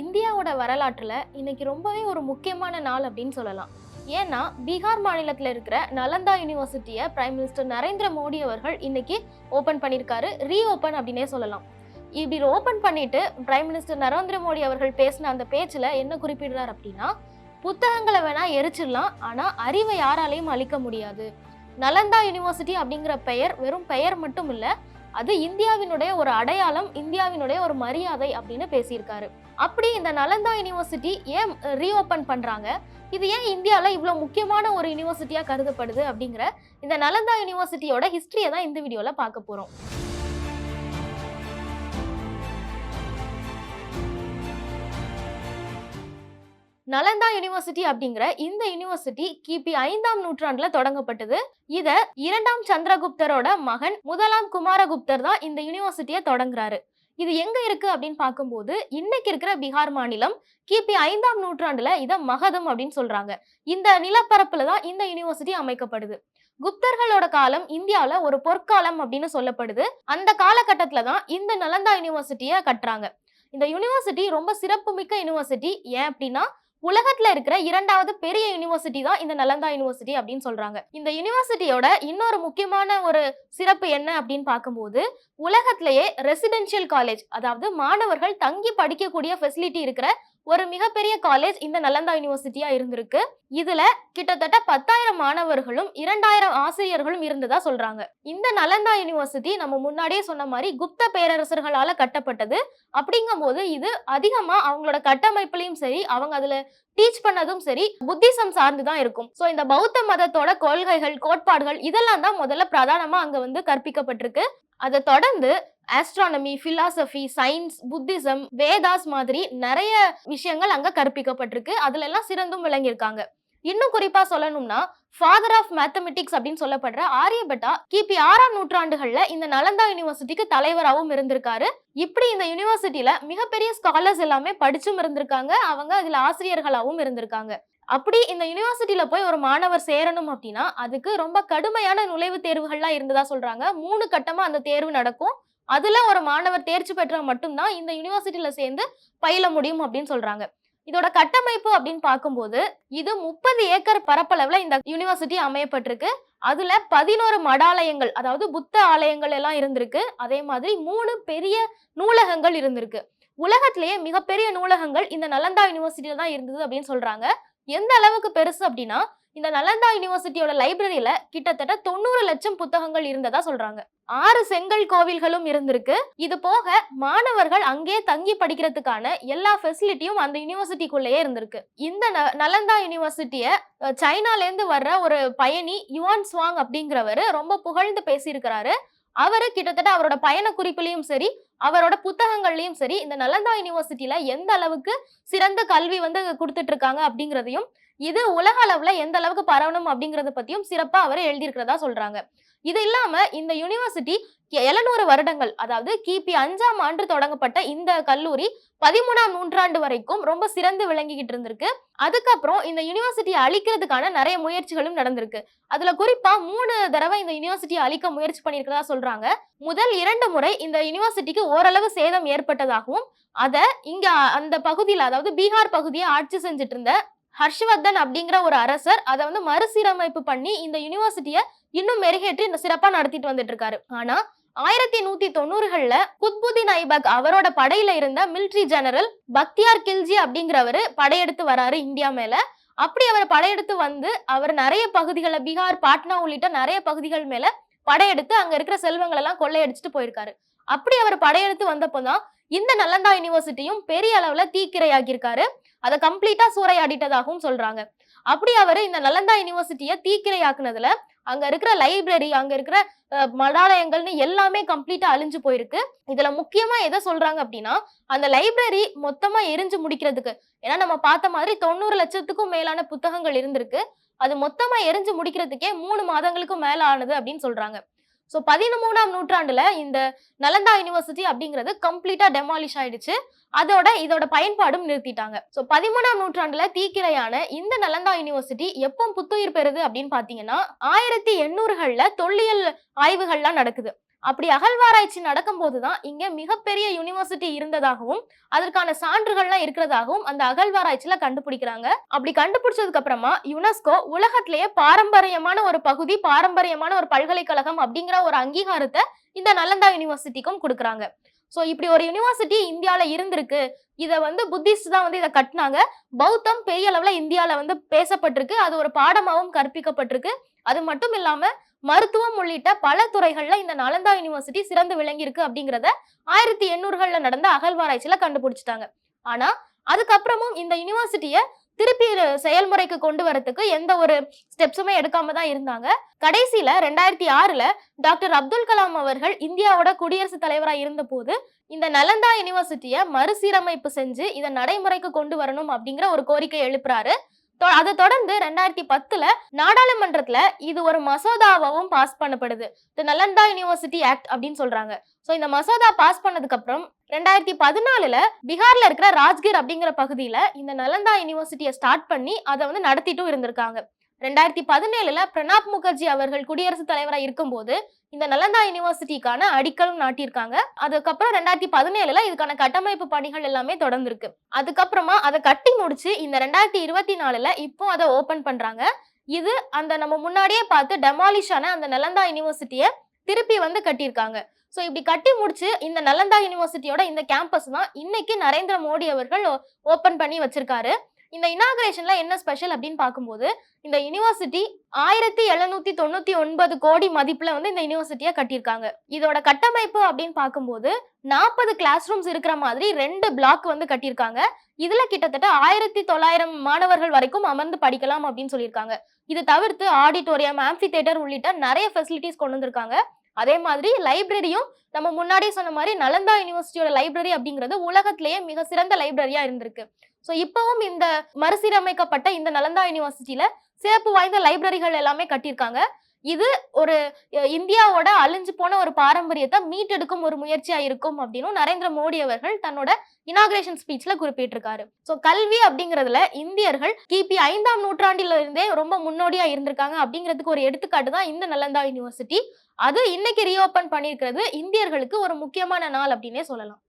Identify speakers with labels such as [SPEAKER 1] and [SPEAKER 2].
[SPEAKER 1] இந்தியாவோட வரலாற்றில் இன்னைக்கு ரொம்பவே ஒரு முக்கியமான நாள் அப்படின்னு சொல்லலாம். ஏன்னா பீகார் மாநிலத்தில் இருக்கிற நலந்தா யூனிவர்சிட்டியை பிரைம் மினிஸ்டர் நரேந்திர மோடி அவர்கள் இன்னைக்கு ஓப்பன் பண்ணியிருக்காரு ரீ ஓப்பன் அப்படின்னே சொல்லலாம். இப்படி ஓப்பன் பண்ணிட்டு பிரைம் மினிஸ்டர் நரேந்திர மோடி அவர்கள் பேசின அந்த பேச்சில் என்ன குறிப்பிடுறார் அப்படின்னா புத்தகங்களை வேணால் எரிச்சிடலாம் ஆனால் அறிவை யாராலையும் அழிக்க முடியாது. நலந்தா யூனிவர்சிட்டி அப்படிங்கிற பெயர் வெறும் பெயர் மட்டும் இல்லை அது இந்தியாவினுடைய ஒரு அடையாளம் இந்தியாவினுடைய ஒரு மரியாதை அப்படின்னு பேசியிருக்காரு. அப்படி இந்த நலந்தா யூனிவர்சிட்டி ஏன் ரீஓப்பன் பண்றாங்க? இது ஏன் இந்தியாவில் இவ்வளோ முக்கியமான ஒரு யூனிவர்சிட்டியாக கருதப்படுது அப்படிங்கிற இந்த நலந்தா யூனிவர்சிட்டியோட ஹிஸ்ட்ரியை தான் இந்த வீடியோவில் பார்க்க போகிறோம் நலந்தா யூனிவர்சிட்டி அப்படிங்கிற இந்த யூனிவர்சிட்டி கிபி ஐந்தாம் நூற்றாண்டுல தொடங்கப்பட்டது. இத இரண்டாம் சந்திரகுப்தரோட மகன் முதலாம் குமாரகுப்தர் தான் இந்த யூனிவர்சிட்டியை தொடங்குறாரு. இது எங்க இருக்கு அப்படின்னு பார்க்கும்போது இன்னைக்கு இருக்கிற பீகார் மாநிலம் கிபி ஐந்தாம் நூற்றாண்டுல இதை மகதம் அப்படின்னு சொல்றாங்க. இந்த நிலப்பரப்புல தான் இந்த யூனிவர்சிட்டி அமைக்கப்படுது. குப்தர்களோட காலம் இந்தியாவில் ஒரு பொற்காலம் அப்படின்னு சொல்லப்படுது. அந்த காலகட்டத்தில் தான் இந்த நலந்தா யூனிவர்சிட்டியை கட்டுறாங்க. இந்த யூனிவர்சிட்டி ரொம்ப சிறப்புமிக்க யூனிவர்சிட்டி. ஏன் அப்படின்னா உலகத்துல இருக்கிற இரண்டாவது பெரிய யூனிவர்சிட்டி தான் இந்த நலந்தா யூனிவர்சிட்டி அப்படின்னு சொல்றாங்க. இந்த யூனிவர்சிட்டியோட இன்னொரு முக்கியமான ஒரு சிறப்பு என்ன அப்படின்னு பார்க்கும்போது உலகத்திலேயே ரெசிடென்ஷியல் காலேஜ் அதாவது மாணவர்கள் தங்கி படிக்கக்கூடிய ஃபெசிலிட்டி இருக்கிற ஒரு மிகப்பெரிய காலேஜ் இந்த நலந்தா யூனிவர்சிட்டியா இருந்திருக்கு. இதுல கிட்டத்தட்ட பத்தாயிரம் மாணவர்களும் இரண்டாயிரம் ஆசிரியர்களும் இருந்ததா சொல்றாங்க. இந்த நலந்தா யூனிவர்சிட்டி நம்ம முன்னாடியே சொன்ன மாதிரி குப்த பேரரசர்களால கட்டப்பட்டது. அப்படிங்கும்போது இது அதிகமா அவங்களோட கட்டமைப்புலயும் சரி அவங்க அதுல டீச் பண்ணதும் சரி புத்திசம் சார்ந்து தான் இருக்கும். ஸோ இந்த பௌத்த மதத்தோட கொள்கைகள் கோட்பாடுகள் இதெல்லாம் தான் முதல்ல பிரதானமா அங்க வந்து கற்பிக்கப்பட்டிருக்கு. அதை தொடர்ந்து astronomy philosophy science Buddhism Vedas மாதிரி நிறைய விஷயங்கள் அங்க கற்பிக்கப்பட்டிருக்கு. அதுல எல்லாம் சிறந்தும் விளங்கியிருக்காங்க. இன்னும் குறிப்பா சொல்லணும்னா ஃபாதர் ஆஃப் மேத்தமெட்டிக்ஸ் அப்படின்னு சொல்லப்படுற ஆரியபட்டா கிபி ஆறாம் நூற்றாண்டுகள்ல இந்த நலந்தா யூனிவர்சிட்டிக்கு தலைவராகவும் இருந்திருக்காரு. இப்படி இந்த யூனிவர்சிட்டியில மிகப்பெரிய ஸ்காலர்ஸ் எல்லாமே படிச்சும் இருந்திருக்காங்க. அவங்க இதுல ஆசிரியர்களாகவும் இருந்திருக்காங்க. அப்படி இந்த யூனிவர்சிட்டியில போய் ஒரு மாணவர் சேரணும் அப்படின்னா அதுக்கு ரொம்ப கடுமையான நுழைவுத் தேர்வுகள்லாம் இருந்ததா சொல்றாங்க. மூணு கட்டமா அந்த தேர்வு நடக்கும். அதுல ஒரு மாணவர் தேர்ச்சி பெற்றா மட்டும்தான் இந்த யூனிவர்சிட்டியில சேர்ந்து பயில முடியும் அப்படின்னு சொல்றாங்க. இதோட கட்டமைப்பு அப்படின்னு பார்க்கும்போது இது முப்பது ஏக்கர் பரப்பளவுல இந்த யூனிவர்சிட்டி அமையப்பட்டிருக்கு. அதுல பதினோரு மடாலயங்கள் அதாவது புத்த ஆலயங்கள் எல்லாம் இருந்திருக்கு. அதே மாதிரி மூணு பெரிய நூலகங்கள் இருந்திருக்கு. உலகத்திலேயே மிகப்பெரிய நூலகங்கள் இந்த நலந்தா யூனிவர்சிட்டியில தான் இருந்தது அப்படின்னு சொல்றாங்க. எந்த அளவுக்கு பெருசு அப்படின்னா இந்த நலந்தா யூனிவர்சிட்டியோட லைப்ரரியில கிட்டத்தட்ட தொண்ணூறு லட்சம் புத்தகங்கள் இருந்ததா சொல்றாங்க. ஆறு செங்கல் கோவில்களும் இருந்திருக்கு. இது போக மாணவர்கள் அங்கே தங்கி படிக்கிறதுக்கான எல்லா ஃபெசிலிட்டியும் அந்த யூனிவர்சிட்டிக்குள்ளேயே இருந்திருக்கு. இந்த ந- நலந்தா யூனிவர்சிட்டிய சைனாலேருந்து வர்ற ஒரு பயணி யுவான் ஸ்வாங் அப்படிங்கிறவர் ரொம்ப புகழ்ந்து பேசியிருக்கிறாரு. அவரு கிட்டத்தட்ட அவரோட பயண குறிப்புலையும் சரி அவரோட புத்தகங்கள்லையும் சரி இந்த நலந்தா யூனிவர்சிட்டியில எந்த அளவுக்கு சிறந்த கல்வி வந்து கொடுத்துட்டு இருக்காங்க அப்படிங்கிறதையும் இது உலக அளவுல எந்த அளவுக்கு பரவணும் அப்படிங்கறத பத்தியும் சிறப்பா அவர் எழுதியிருக்கிறதா சொல்றாங்க. இது இல்லாம இந்த யூனிவர்சிட்டி எழுநூறு வருடங்கள் அதாவது கிபி அஞ்சாம் ஆண்டு தொடங்கப்பட்ட இந்த கல்லூரி பதிமூணாம் நூற்றாண்டு வரைக்கும் ரொம்ப சிறந்து விளங்கிக்கிட்டு இருந்திருக்கு. அதுக்கப்புறம் இந்த யூனிவர்சிட்டியை அழிக்கிறதுக்கான நிறைய முயற்சிகளும் நடந்திருக்கு. அதுல குறிப்பா மூணு தடவை இந்த யூனிவர்சிட்டியை அழிக்க முயற்சி பண்ணியிருக்கிறதா சொல்றாங்க. முதல் இரண்டு முறை இந்த யூனிவர்சிட்டிக்கு ஓரளவு சேதம் ஏற்பட்டதாகவும் அதை இங்க அந்த பகுதியில் அதாவது பீகார் பகுதியை ஆட்சி செஞ்சுட்டு இருந்த ஹர்ஷ்வர்தன் அப்படிங்கிற ஒரு அரசர் அதை வந்து மறுசீரமைப்பு பண்ணி இந்த யூனிவர்சிட்டியை இன்னும் மெருகேற்றி இந்த சிறப்பா நடத்திட்டு வந்துட்டு இருக்காரு. ஆனா ஆயிரத்தி நூத்தி தொண்ணூறுகள்ல குத்புதீன் ஐபக் அவரோட படையில இருந்த மிலிட்ரி ஜெனரல் பக்தியார் கில்ஜி அப்படிங்கிறவரு படையெடுத்து வராரு இந்தியா மேல. அப்படி அவர் படையெடுத்து வந்து அவர் நிறைய பகுதிகளை பீகார் பாட்னா உள்ளிட்ட நிறைய பகுதிகள் மேல படையெடுத்து அங்க இருக்கிற செல்வங்கள் எல்லாம் கொள்ளையடிச்சிட்டு போயிருக்காரு. அப்படி அவர் படையெடுத்து வந்தப்போதான் இந்த நலந்தா யூனிவர்சிட்டியும் பெரிய அளவுல தீக்கிரையாக்கியிருக்காரு. அதை கம்ப்ளீட்டா சூறையாடிட்டதாகவும் சொல்றாங்க. அப்படி அவர் இந்த நலந்தா யூனிவர்சிட்டியை தீக்கிரையாக்குனதுல அங்க இருக்கிற லைப்ரரி அங்க இருக்கிற மடாலயங்கள்னு எல்லாமே கம்ப்ளீட்டா அழிஞ்சு போயிருக்கு. இதுல முக்கியமா எதை சொல்றாங்க அப்படின்னா அந்த லைப்ரரி மொத்தமா எரிஞ்சு முடிக்கிறதுக்கு. ஏன்னா நம்ம பார்த்த மாதிரி தொண்ணூறு லட்சத்துக்கும் மேலான புத்தகங்கள் இருந்திருக்கு. அது மொத்தமா எரிஞ்சு முடிக்கிறதுக்கே மூணு மாதங்களுக்கும் மேல ஆனது அப்படின்னு சொல்றாங்க. ஸோ பதிமூணாம் நூற்றாண்டுல இந்த நலந்தா யூனிவர்சிட்டி அப்படிங்கிறது கம்ப்ளீட்டா டெமாலிஷ் ஆயிடுச்சு. அதோட இதோட பயன்பாடும் நிறுத்திட்டாங்க. ஸோ பதிமூணாம் நூற்றாண்டுல தீக்கிரையான இந்த நலந்தா யூனிவர்சிட்டி எப்போ புத்துயிர் பெறுது அப்படின்னு பாத்தீங்கன்னா ஆயிரத்தி எண்ணூறுகள்ல தொல்லியல் ஆய்வுகள்லாம் நடக்குது. அப்படி அகழ்வாராய்ச்சி நடக்கும்போது தான் இங்க மிகப்பெரிய யூனிவர்சிட்டி இருந்ததாகவும் அதற்கான சான்றுகள்லாம் இருக்கிறதாகவும் அந்த அகழ்வாராய்ச்சியில கண்டுபிடிக்கிறாங்க. அப்படி கண்டுபிடிச்சதுக்கு அப்புறமா யுனெஸ்கோ உலகத்திலேயே பாரம்பரியமான ஒரு பகுதி பாரம்பரியமான ஒரு பல்கலைக்கழகம் அப்படிங்கிற ஒரு அங்கீகாரத்தை இந்த நலந்தா யூனிவர்சிட்டிக்கும் கொடுக்குறாங்க. ஸோ இப்படி ஒரு யூனிவர்சிட்டி இந்தியாவில் இருந்திருக்கு. இதை வந்து புத்திஸ்ட் தான் வந்து இதை கட்டினாங்க. பௌத்தம் பெரிய அளவில் இந்தியாவில் வந்து பேசப்பட்டிருக்கு. அது ஒரு பாடமாகவும் கற்பிக்கப்பட்டிருக்கு. அது மட்டும் இல்லாமல் மருத்துவம் உள்ளிட்ட பல துறைகள்ல இந்த நலந்தா யூனிவர்சிட்டி சிறந்து விளங்கியிருக்கு அப்படிங்கிறத ஆயிரத்தி எண்ணூறுகள்ல நடந்த அகழ்வாராய்ச்சியில கண்டுபிடிச்சிட்டாங்க. ஆனா அதுக்கப்புறமும் இந்த யூனிவர்சிட்டியை திருப்பி செயல்முறைக்கு கொண்டு வரத்துக்கு எந்த ஒரு ஸ்டெப்ஸுமே எடுக்காம தான் இருந்தாங்க. கடைசியில ரெண்டாயிரத்தி ஆறுல டாக்டர் அப்துல் கலாம் அவர்கள் இந்தியாவோட குடியரசுத் தலைவராக இருந்த போது இந்த நலந்தா யூனிவர்சிட்டியை மறுசீரமைப்பு செஞ்சு இதை நடைமுறைக்கு கொண்டு வரணும் அப்படிங்கிற ஒரு கோரிக்கை எழுப்புறாரு. அதை தொடர்ந்து ரெண்டாயிரத்தி பத்துல நாடாளுமன்றத்துல இது ஒரு மசோதாவாகவும் பாஸ் பண்ணப்படுது. தி நலந்தா யூனிவர்சிட்டி ஆக்ட் அப்படின்னு சொல்றாங்க. ஸோ இந்த மசோதா பாஸ் பண்ணதுக்கு அப்புறம் ரெண்டாயிரத்தி பதினாலுல பீகார்ல இருக்கிற ராஜ்கிர் அப்படிங்கிற பகுதியில இந்த நலந்தா யூனிவர்சிட்டியை ஸ்டார்ட் பண்ணி அதை வந்து நடத்திட்டும் இருந்திருக்காங்க. ரெண்டாயிரத்தி பதினேழுல பிரணாப் முகர்ஜி அவர்கள் குடியரசுத் தலைவராக இருக்கும்போது இந்த நலந்தா யூனிவர்சிட்டிக்கான அடிக்கலும் நாட்டியிருக்காங்க. அதுக்கப்புறம் ரெண்டாயிரத்தி பதினேழுல இதுக்கான கட்டமைப்பு பணிகள் எல்லாமே தொடர்ந்துருக்கு. அதுக்கப்புறமா அதை கட்டி முடிச்சு இந்த ரெண்டாயிரத்தி இருபத்தி நாலுல இப்போ அதை ஓபன் பண்றாங்க. இது அந்த நம்ம முன்னாடியே பார்த்து டெமாலிஷ் ஆன அந்த நலந்தா யூனிவர்சிட்டியை திருப்பி வந்து கட்டியிருக்காங்க. ஸோ இப்படி கட்டி முடிச்சு இந்த நலந்தா யூனிவர்சிட்டியோட இந்த கேம்பஸ் தான் இன்னைக்கு நரேந்திர மோடி அவர்கள் ஓபன் பண்ணி வச்சிருக்காரு. இந்த இனாகிரேஷன்ல என்ன ஸ்பெஷல் அப்படின்னு பார்க்கும்போது இந்த யூனிவர்சிட்டி ஆயிரத்தி எழுநூத்தி தொண்ணூத்தி ஒன்பது கோடி மதிப்புல வந்து இந்த யூனிவர்சிட்டியை கட்டியிருக்காங்க. இதோட கட்டமைப்பு அப்படின்னு பார்க்கும்போது நாற்பது கிளாஸ் ரூம்ஸ் இருக்கிற மாதிரி ரெண்டு பிளாக் வந்து கட்டியிருக்காங்க. இதுல கிட்டத்தட்ட ஆயிரத்தி தொள்ளாயிரம் மாணவர்கள் வரைக்கும் அமர்ந்து படிக்கலாம் அப்படின்னு சொல்லியிருக்காங்க. இது தவிர்த்து ஆடிட்டோரியம் ஆம்பி தேட்டர் உள்ளிட்ட நிறைய ஃபெசிலிட்டிஸ் கொண்டு வந்திருக்காங்க. அதே மாதிரி லைப்ரரியும் நம்ம முன்னாடியே சொன்ன மாதிரி நலந்தா யூனிவர்சிட்டியோட லைப்ரரி அப்படிங்கிறது உலகத்திலேயே மிக சிறந்த லைப்ரரியா இருந்திருக்கு. ஸோ இப்பவும் இந்த மறுசீரமைக்கப்பட்ட இந்த நலந்தா யூனிவர்சிட்டியில சிறப்பு வாய்ந்த லைப்ரரிகள் எல்லாமே கட்டியிருக்காங்க. இது ஒரு இந்தியாவோட அழிஞ்சு போன ஒரு பாரம்பரியத்தை மீட்டெடுக்கும் ஒரு முயற்சியா இருக்கும் அப்படின்னு நரேந்திர மோடி அவர்கள் தன்னோட இனாகிரேஷன் ஸ்பீச்ல குறிப்பிட்டிருக்காரு. ஸோ கல்வி அப்படிங்கிறதுல இந்தியர்கள் கிபி ஐந்தாம் நூற்றாண்டில இருந்தே ரொம்ப முன்னோடியா இருந்திருக்காங்க அப்படிங்கிறதுக்கு ஒரு எடுத்துக்காட்டு தான் இந்த நலந்தா யூனிவர்சிட்டி அது இன்னைக்கு ரீஓபன் பண்ணியிருக்கிறது இந்தியர்களுக்கு ஒரு முக்கியமான நாள் அப்படின்னே சொல்லலாம்.